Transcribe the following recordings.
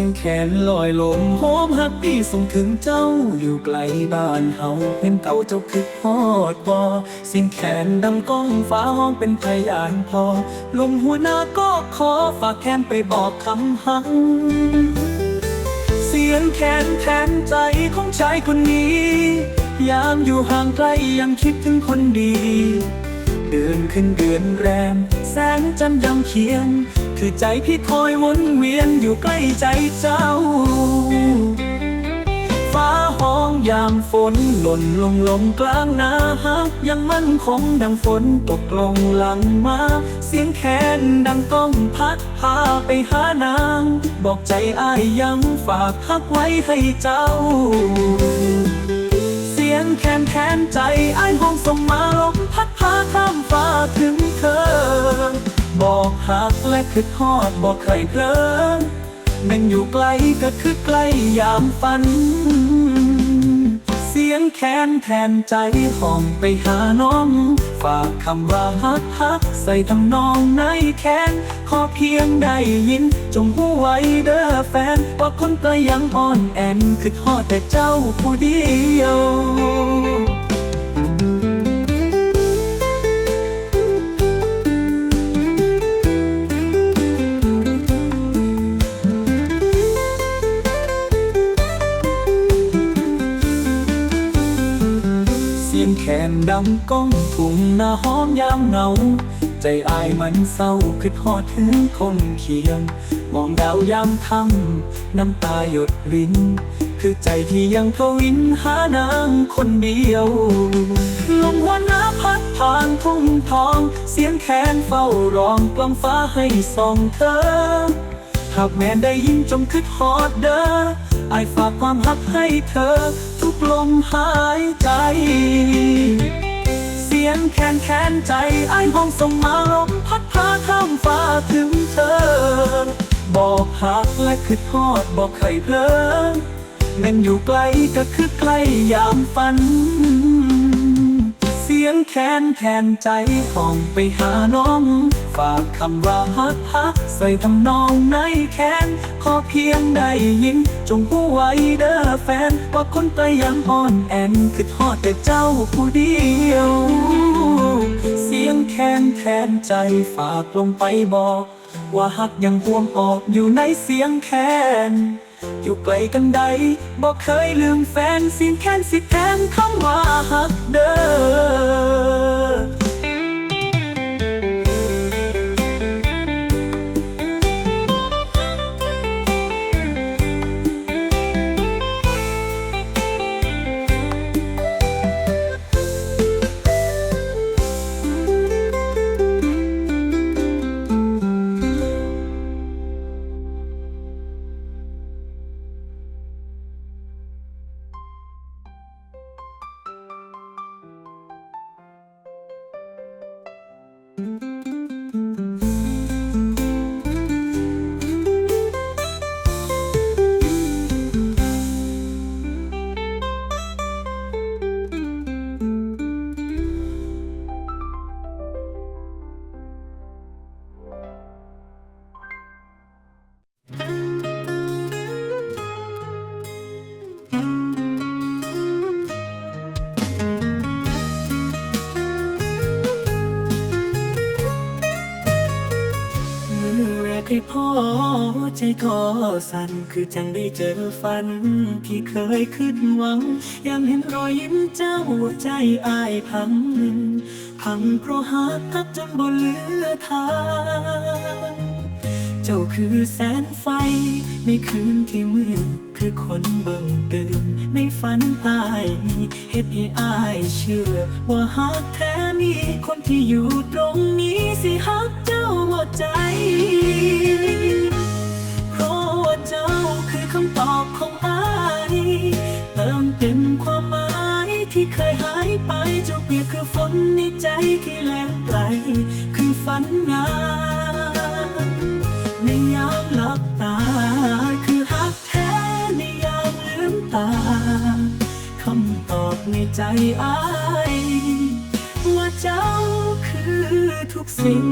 สียงแขนลอยลมหอมฮักพี่ส่งถึงเจ้าอยู่ไกลบ้านเฮาเป็นเก่าเจ้าคือฮอดบอเสียงแขนดังก้องฟ้าห้องเป็นพยานพอ ลมหัวหน้าก็ขอฝากแค้นไปบอกคำหัง เสียงแขนแทนใจของชายคนนี้ ยามอยู่ห่างไกลยังคิดถึงคนดี นขึ้นเดือนแรม แสงจันทร์ดำเคียงคือใจพี่คอยวนเวียนอยู่ใกล้ใจเจ้า ฟ้าห้องยามฝนหล่นลงลงกลางนาฮักยังมั่นคงดังฝนตกลงหลังมา เสียงแคนดังก้องพัดพาไปหานาง บอกใจอ้ายยังฝากฮักไว้ให้เจ้า ยงแคนแทนใจไอ้ห้องส่งมาลมพัดพาข้ามฟ้าถึงเธอ บอกหักและคิดฮอดบอกใครเพลินแม่งอยู่ไกลก็คือใกล้ยามฝัน เสียงแคนแทนใจห้องไปหาน้อง ฝากคำว่าฮักฮักใส่ทำนองในแคนขอเพียงได้ยิน จงหูไว้เด้อแฟน ว่าคนก็ยังอ่อนแอนคือทอดแต่เจ้าผู้เดียว ดำก้องทุ่งหน้าหอมยามเหงา ใจอายมันเศร้าคิดฮอดถึงคนเคียง มองดาวยามค่ำน้ำตาหยดริน คือใจที่ยังทวินหานางคนเดียว ลมวันน้าพัดผ่านทุ่งทอง เสียงแขนเฝ้ารองกล่อมฟ้าให้ส่องเธอหากแม่ได้ยินจงคิดฮอดเด้อ ไอฝากความหักให้เธอ ทุกลมหายใจ เสียงแคนแคนใจไอห้องส่งมาลมพัดพาข้ามฟ้าถึงเธอ บอกหักและคิดฮอดบอกใครเพลินแม่นอยู่ไกลก็คือใกล้ยามฝัน เสียงแคนแคนใจห้องไปหาน้อง ฝากคำว่าฮักฮักใส่ทำนองในแคนขอเพียงได้ยิน จงผู้ไว้เด้อแฟน ว่าคนไปยังอ่อนแอนคือทอดแต่เจ้าผู้เดียว เสียงแคนแคนใจฝากลงไปบอก ว่าฮักยังห่วงออกอยู่ในเสียงแคนอยู่ไกลกันใดบอกเคยลืมแฟนเสียงแคนสิแทนคำว่าฮักเด้อ สั่นคือจังได้เจอฝัน ที่เคยคิดหวังยังเห็นรอยยิ้มเจ้าใจอายพังพังเพราะหักทักจนบ่เหลือทางเจ้าคือแสนไฟ ในคืนที่มืดคือคนเบิ่งตื่นในฝันอายเฮ็ดให้อายเชื่อ ว่าหักแท้มีคนที่อยู่ตรงนี้สิหักเจ้าหมดใจ คำตอบของอายเติมเต็มความหมายที่เคยหายไปเจ้าเปียบคือฝนในใจที่แรงไกลคือฝันงานในยามหลับตา คือหักแท้ในยามลืมตาคำตอบในใจอายว่าเจ้าคือทุกสิ่ง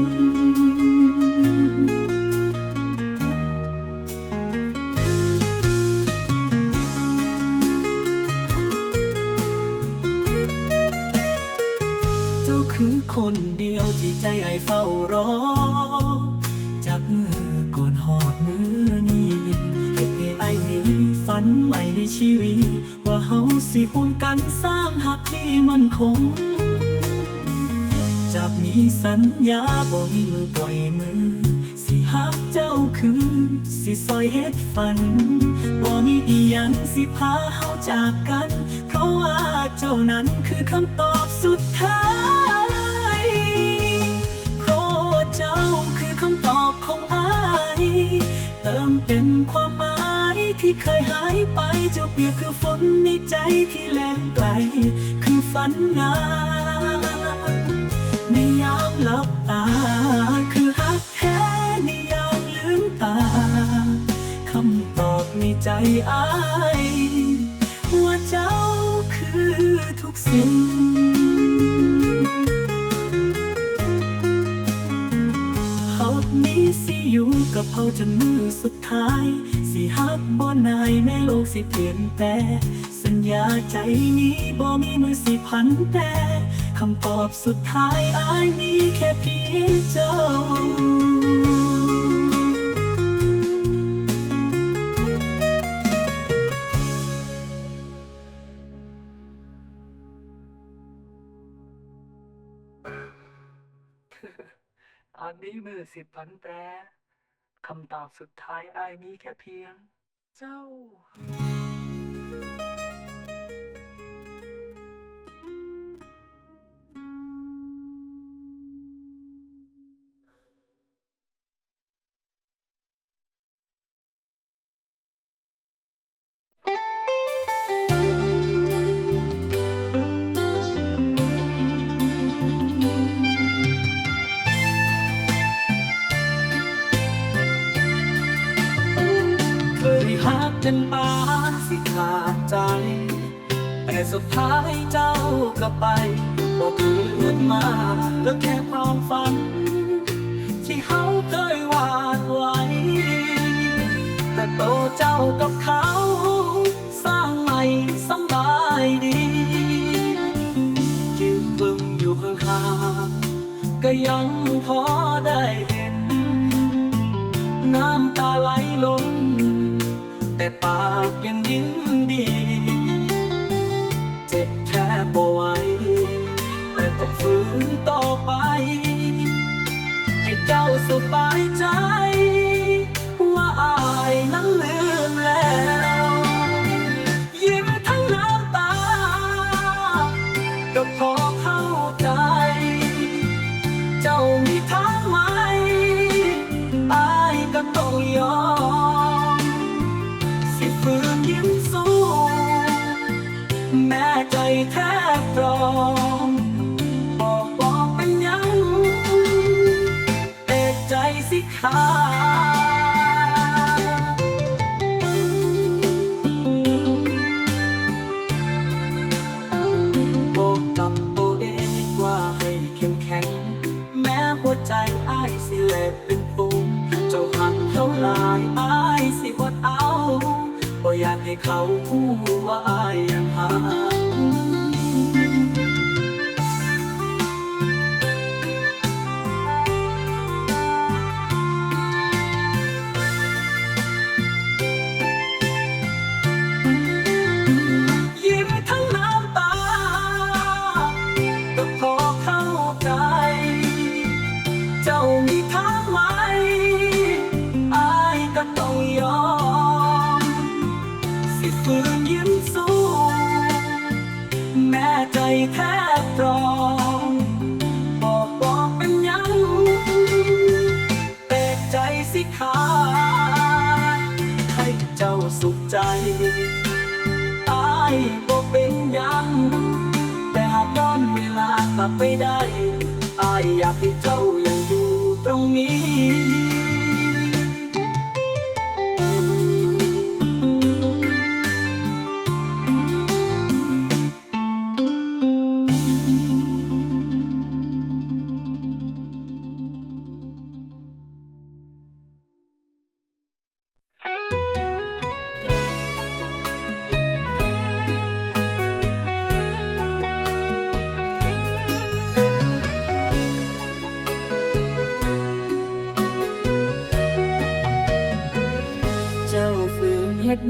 เจ้านั้นคือคำตอบสุดท้ายเพราะเจ้าคือคำตอบของอายเติมเป็นความหมายที่เคยหายไปเจ้าเปรียบคือฝนในใจที่แรงไกล คือฝันงานในยามหลับตา คือฮักแท้ในยามลืมตาคำตอบในใจอาย กับเขาจนมือสุดท้าย สิฮักบ่นายในโลกสิเปลี่ยนแปลสัญญาใจนี้บ่มีมือสิพันแปรคำตอบสุดท้ายอายมีแค่เพียงเจ้าอันนี้มือสิบพันแปร คำตอบสุดท้ายอายมีแค่เพียง เจ้า จนปาสิขาดใจ แต่สุดท้ายเจ้าก็ไปบอกคืนมาแล้วแค่ความฝัน ที่เขาเคยวาดไว้ แต่โตเจ้ากับเขา สร้างใหม่สบายดียืนพึงอยู่ข้างๆก็ยัง สบายใจ ว่าอายนั้นลืมแล้ว ยิ้มทั้งน้ำตา ก็พอเข้าใจ เจ้ามีทางไหมอายก็ต้องยอม สิฝืนยิ้มสู้ แม้ใจแทบรองบอก สิขาดบอกกับตัวเองว่าให้เข้มแข็ง แม้หัวใจอ้ายสิแหลกเป็นปูเจ้าหักเขาลายอ้ายสิอดเอาบ่อยากให้เขารู้ว่าอ้ายยังหัก ขาให้เจ้าสุขใจอายบ่เป็นยังแต่หากย้อนเวลากลับไปได้อายอยากให้เจ้ายังอยู่ตรงนี้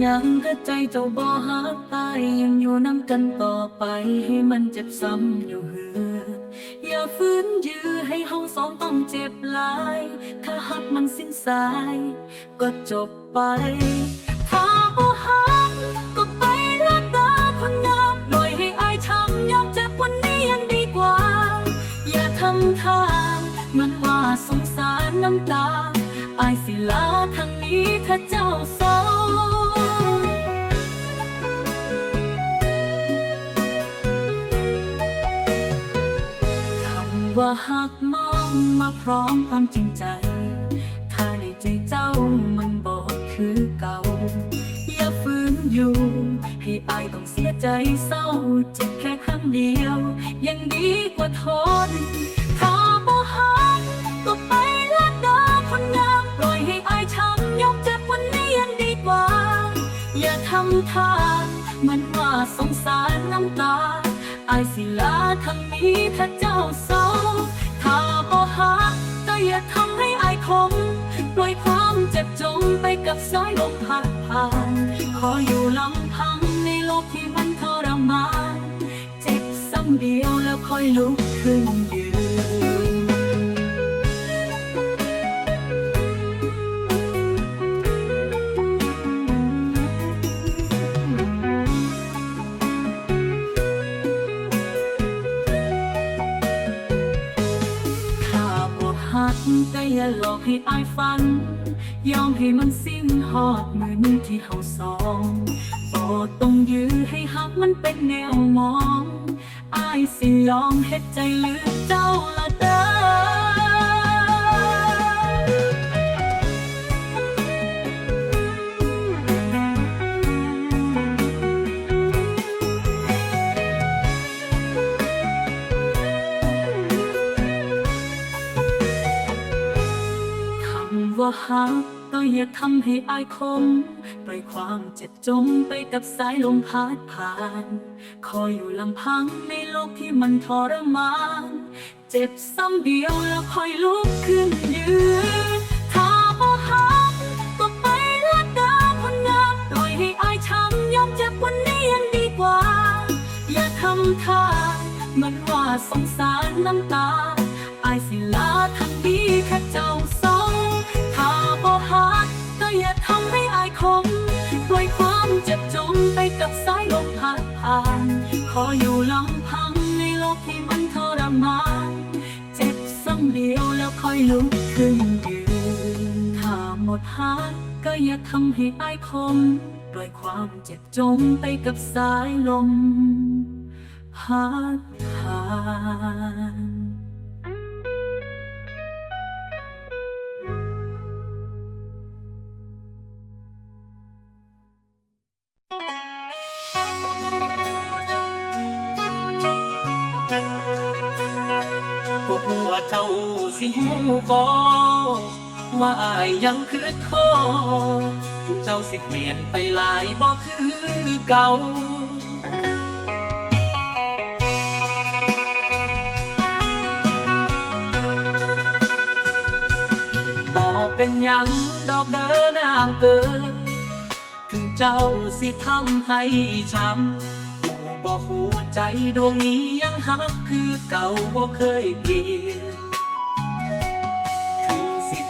ยังก็ใจเจ้าบ่ฮักตายยังอยู่น้ำกันต่อไปให้มันเจ็บซ้ำอยู่เหืออย่าฝืนยื้อให้เฮาสองต้องเจ็บหลาย ถ้าหักมันสิ้นสาย ก็จบไปถ้าบ่ฮักก็ไปรักตาคนงามปล่อยให้อายช้ำยอมเจ็บวันนี้ยังดีกว่า อย่าทำทางมันว่าสงสารน้ำตาอายสิลาทางนี้ถ้าเจ้าเศร้า ว่าหักมองมาพร้อมความจริงใจถ้าในใจเจ้ามันบอกคือเก่า อย่าฝืนอยู่ ให้อายต้องเสียใจเศร้าเจ็บแค่ครั้งเดียว ยังดีกว่าทนถ้าบ่หักก็ไปรักดาคนงามปล่อยให้อายช้ำยอมเจ็บวันนี้ยังดีกว่า อย่าทำท่าเหมันว่าสงสารน้ำตา อายสิลาทางนี้ถ้าเจ้าเศร้าถ้าบ่ฮักก็อย่าทำให้อายคมปล่อยความเจ็บจมไปกับสายลมพัดผ่านขออยู่ลำพังในโลกที่มันทรมาน เจ็บซ้ำเดียวแล้วค่อยลุกขึ้นยืน ฮักก็อย่าหลอกให้อายฝัน ยอมให้มันสิ้นหอดมือนึ่งที่เฮาสองบ่ต้องยื้อให้หักมันเป็นแนวมอง อายสิยอมเฮ็ดใจลืมเจ้าละ ว่าฮักก็อย่าทำให้อายคมปล่อยความเจ็บจมไปกับสายลมพัดผ่าน คอยอยู่ลำพังในโลกที่มันทรมาน เจ็บซ้ำเดียวแล้วค่อยลุกขึ้นยืนถ้าบ่ฮักก็ไปรัดาคนงามปล่อยให้อายช้ำยอมเจ็บวันนี้ยังดีกว่า อย่าทำท่าเหมันว่าสงสารน้ำตาอายสิลาทางนี้แค่เจ้า บ่ฮักก็อย่าทำให้อายคมปล่อยความเจ็บจมไปกับสายลมพัดผ่าน ขออยู่ลำพังในโลกที่มันทรมานเจ็บซ้ำเดียวแล้วค่อยลุกขึ้นยืนถ้าหมดฮักก็อย่าทำให้อายคมปล่อยความเจ็บจมไปกับสายลมพัดผ่าน สิหูบอว่าอายยังคือโทษเจ้าสิเปลี่ยนไปหลายบ่คือเก่าบอกเป็นยังดอกเดินนางเกินถึงเจ้าสิทำให้ช้ำอยู่บ่หัวใจดวงนี้ยังหักคือเก่าบ่เคยเปลี่ยน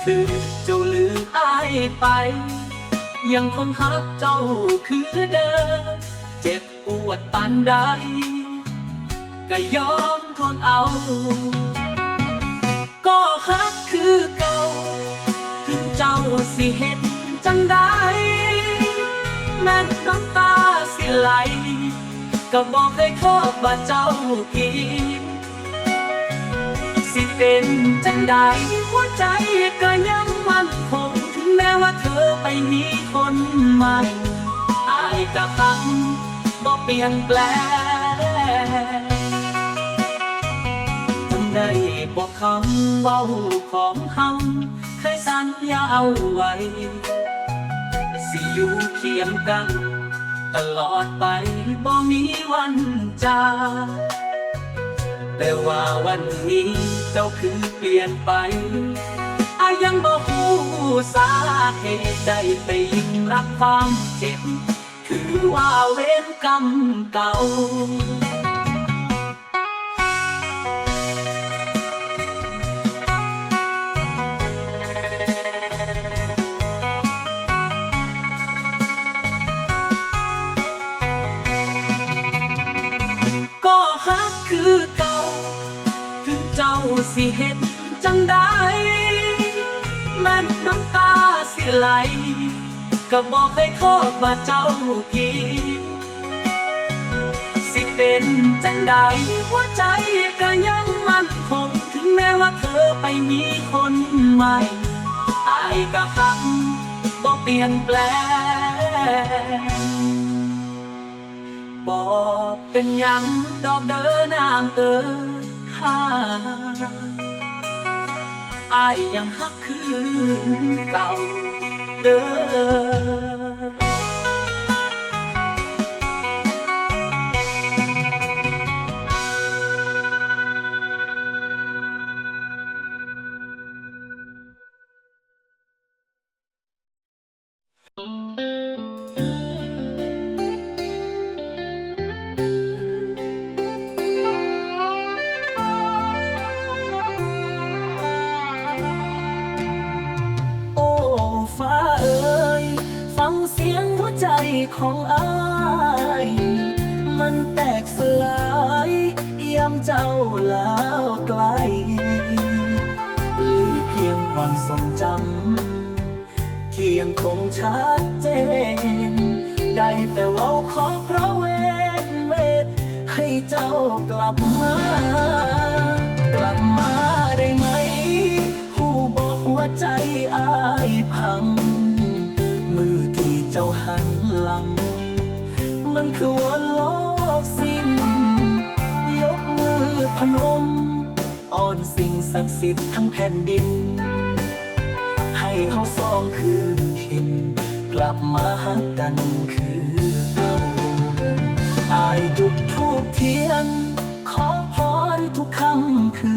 ถึงสิถือเจ้าลืมอายไป ยังคงหักเจ้าคือเดิมเจ็บปวดปานใดก็ยอมทนเอา ก็หักคือเก่า ถึงเจ้าสิเห็นจังได้แม้น้ำตาสิไหล ก็บอกให้โทษว่าเจ้าผิด สิเป็นจังใดหัวใจก็ยังมั่นคงถึงแม้ว่าเธอไปมีคนใหม่อายก็ตั้งบ่เปลี่ยนแปลงจำได้บอกคำเว้าของเฮาเคยสัญญาเอาไว้ สิอยู่เคียงกัน ตลอดไปบ่มีวันจาก แต่ว่าวันนี้เจ้าคือเปลี่ยนไปอายังบ่หูสาเหตุใดไปยิ่งรักความเจ็บ ถือว่าเวรกรรมเก่า สิเห็นจังได้แม่นน้ำตาสิไหล ก็บอกให้โทษว่าเจ้าผิดสิเป็นจังใดหัวใจก็ยังมั่นคง ถึงแม้ว่าเธอไปมีคนใหม่อายก็หักบ่เปลี่ยนแปลงบอกเป็นยังดอกเดินนางเอิ หาอายยังฮักคือเก่าเด้อ ของอาย มันแตกสลายยามเจ้าแล้วไกลเหลือเพียงความทรงจำที่ยังคงชัดเจน ได้แต่ว่าขอพระเวทเวทให้เจ้ากลับมากลับมาได้ไหม ผู้บอกหัวใจอายพัง คือวันโลกสิ้น ยกมือพนมอ่อนสิ่งศักดิ์สิทธิ์ทั้งแผ่นดิน ให้เขาสองคืนหิน กลับมาหักกันคือเก่าอายจุดทูบเทียน ขอพรทุกคำคื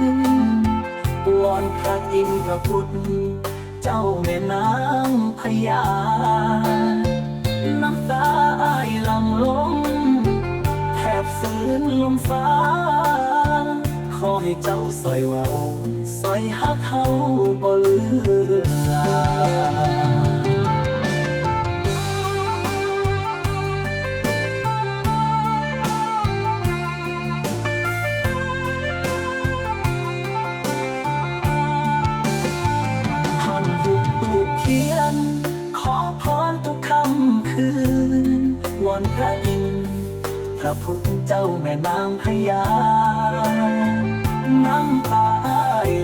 นวอนพระอินทร์พระพุทธ เจ้าแม่นางพญา น้ำตาอายหลังลงแทบฝืนลมฟ้า ขอให้เจ้าใส่เว่าสอยหักเขาบ่ลือ ระพุทธเจ้าแม่นางพญาน้ำตา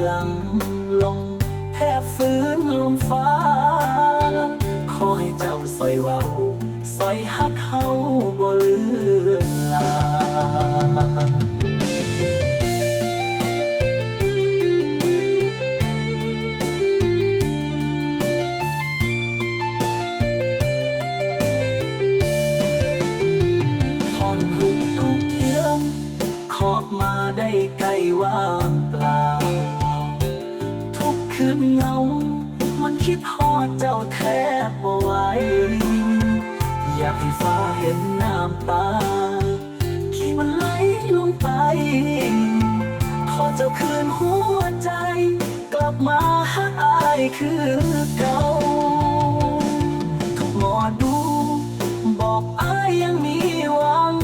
หลังลงแทบฟื้นลมฟ้า ขอให้เจ้าสอยเว้าสอยหักเฮา คือเก่าทุกหมอดู บอกอายยังมีหวัง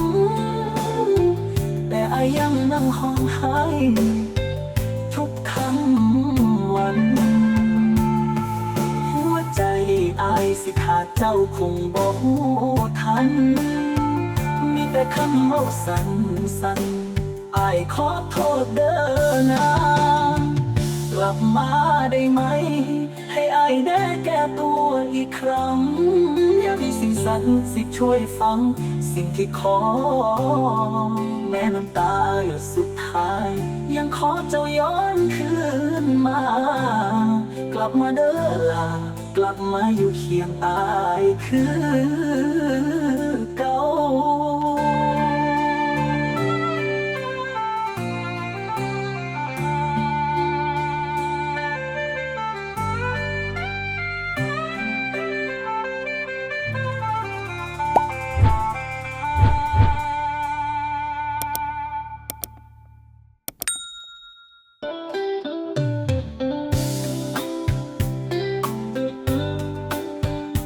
แต่อายยังนั่งห้องไห้ทุกคำวัน หัวใจอายสิขาดเจ้าคงบอกทัน มีแต่คำเมาสันสันอายขอโทษเด้อนา ลับมาได้ไหม ให้อายได้แก้ตัวอีกครั้ง อยากให้สิ่งสันสิช่วยฟัง สิ่งที่ขอ แม้น้ำตาหยดสุดท้าย ยังขอเจ้าย้อนคืนมา กลับมาเด้อลากลับมาอยู่เคียงอายคือ